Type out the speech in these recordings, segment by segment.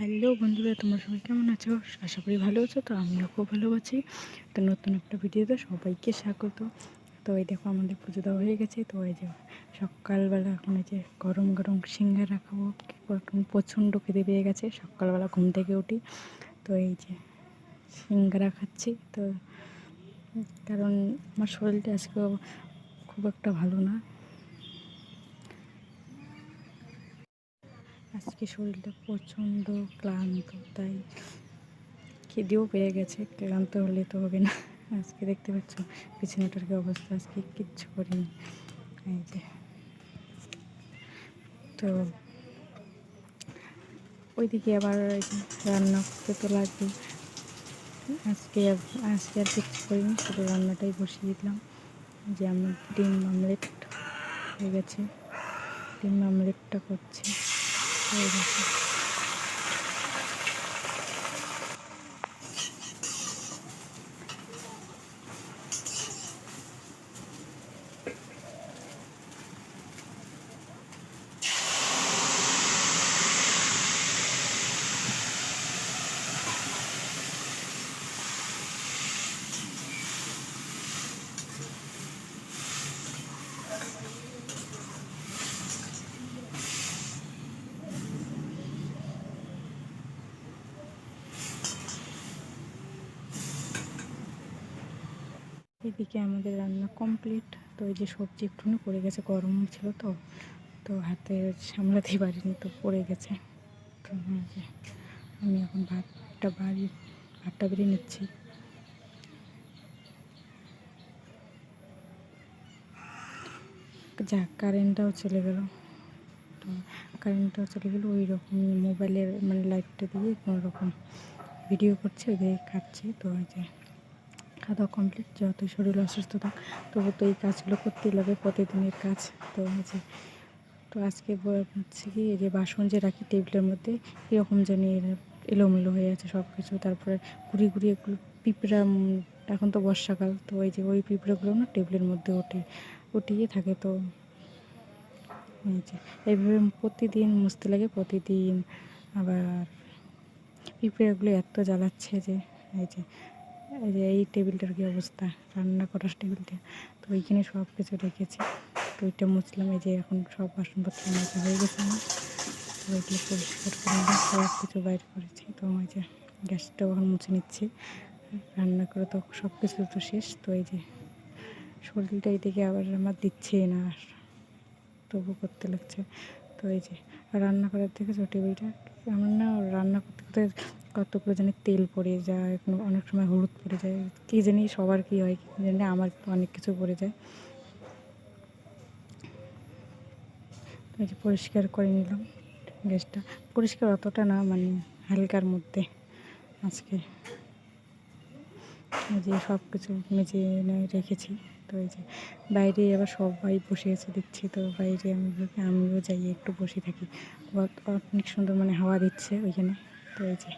Hello বন্ধুরা, তোমরা সবাই কেমন আছো? আশা করি ভালো আছো, তো আমিও খুব ভালো আছি। তো নতুন একটা ভিডিওতে সবাইকে স্বাগত। তো এই দেখো আমাদের পুজো দেওয়া হয়ে গেছে। তো এই যে সকালবেলা এখন এই যে গরম গরম সিঙ্গারা খাব প্রচণ্ড খেতে পেয়ে গেছে। সকালবেলা ঘুম থেকে উঠি, তো এই যে সিঙ্গারা খাচ্ছি। তো কারণ আমার শরীরটা আজকে খুব একটা ভালো না। আজকে শরীরটা প্রচণ্ড ক্লান্ত, তাই খিদেও পেয়ে গেছে। ক্লান্ত হলে তো হবে না। আজকে দেখতে পাচ্ছ, বিছানাটার কি অবস্থা? আজকে কিচ্ছু করিনি। এই যে। তো ওইদিকে আবার রান্না করতে তো লাগবে। আজকে আজকে আর কিচ্ছু করিনি, শুধু রান্নাটাই বসিয়ে দিলাম। যে আমার ডিম আমলেট হয়ে গেছে। ডিম আমলেটটা করছি। হয়ে গেছে এদিকে আমাদের রান্না কমপ্লিট তো এই যে সবজি একটুখানি পড়ে গেছে, গরম ছিল তো তো হাতে সামলাতে পারিনি তো পড়ে গেছে। তো আমি এখন ভাতটা বাড়ি, ভাতটা বেরিয়ে নিচ্ছি। যাক কারেন্টটাও চলে গেল। তো কারেন্টটাও চলে গেলো, ওই রকম মোবাইলের মানে লাইটটা দিয়ে কোনো রকম ভিডিও করছে ওই খাচ্ছি। তো ওই যে খাওয়া দাওয়া কমপ্লিট যেহেতু শরীর অসুস্থ থাক তবু তো এই কাজগুলো করতেই লাগে প্রতিদিনের কাজ। তো হচ্ছে তো আজকে হচ্ছে কি যে বাসন যে রাখি টেবিলের মধ্যে এরকম জানি এলোমেলো হয়ে আছে সব কিছু তারপরে ঘুরি ঘুরি এগুলো, পিঁপড়া এখন তো বর্ষাকাল, তো ওই যে ওই পিঁপড়াগুলো না টেবিলের মধ্যে ওঠে, উঠিয়ে থাকে তো এইভাবে প্রতিদিন মুছতে লাগে, প্রতিদিন আবার পিঁপড়াগুলো এত জ্বালাচ্ছে যে, এই যে এই যে এই টেবিলটার কী অবস্থা? রান্না করার টেবিলটা। তো ওইখানে সব কিছু রেখেছি। তো ওইটা মুছলাম। এই যে এখন সব বাসনপত্র মাজা হয়ে গেছে আমার। তো ওইগুলো পরিষ্কার করে সব কিছু বাইর করেছি। তো ওই যে গ্যাসটাও এখন মুছে নিচ্ছি। রান্না করে তো সব কিছু তো শেষ। তো এই যে শরীরটা এইদিকে আবার আমার দিচ্ছে না। আর তবু করতে লাগছে। তো এই যে রান্না করার দেখেছ টেবিলটা? আমার না রান্না করতে করতে কতগুলো জানি তেল পড়ে যায় অনেক সময় হলুদ পড়ে যায়, কী জানি সবার কী হয়, কী জানি আমার অনেক কিছু পড়ে যায়। পরিষ্কার করে নিলাম গ্যাসটা। পরিষ্কার অতটা না মানে হালকার মধ্যে আজকে। যে সব কিছু মেজে রেখেছি, তো এই যে বাইরে আবার সবাই বসে আছে দেখছি, তো বাইরে আমি আমিও যাই, একটু বসে থাকি। অনেক সুন্দর মানে হাওয়া দিচ্ছে ওইখানে, তো এই যে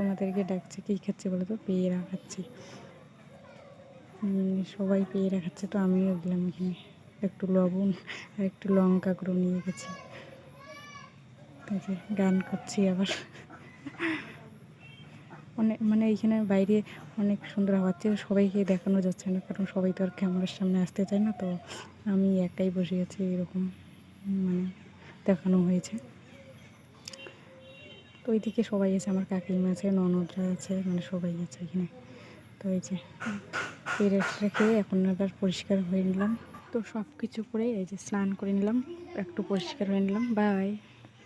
তোমাদেরকে ডাকছে, কী খাচ্ছে বলো তো পেয়ারা খাচ্ছি সবাই পেয়ারা খাচ্ছে তো আমিও গেলাম এখানে। একটু লবণ আর একটু লঙ্কা গুঁড়ো নিয়ে গেছি। গান করছি আবার। অনেক মানে এইখানে বাইরে অনেক সুন্দর হচ্ছে সবাইকে দেখানো যাচ্ছে না, কারণ সবাই তো আর ক্যামেরার সামনে আসতে চায় না, তো আমি একাই বসে আছি এরকম মানে দেখানো হয়েছে। তো ওইদিকে সবাই আছে, আমার কাকিমা আছে, ননদরা আছে মানে সবাই আছে এখানে তো এই যে পেরেটটা খেয়ে এখন আবার পরিষ্কার হয়ে নিলাম। তো সব কিছু করে এই যে স্নান করে নিলাম, একটু পরিষ্কার হয়ে নিলাম। বাই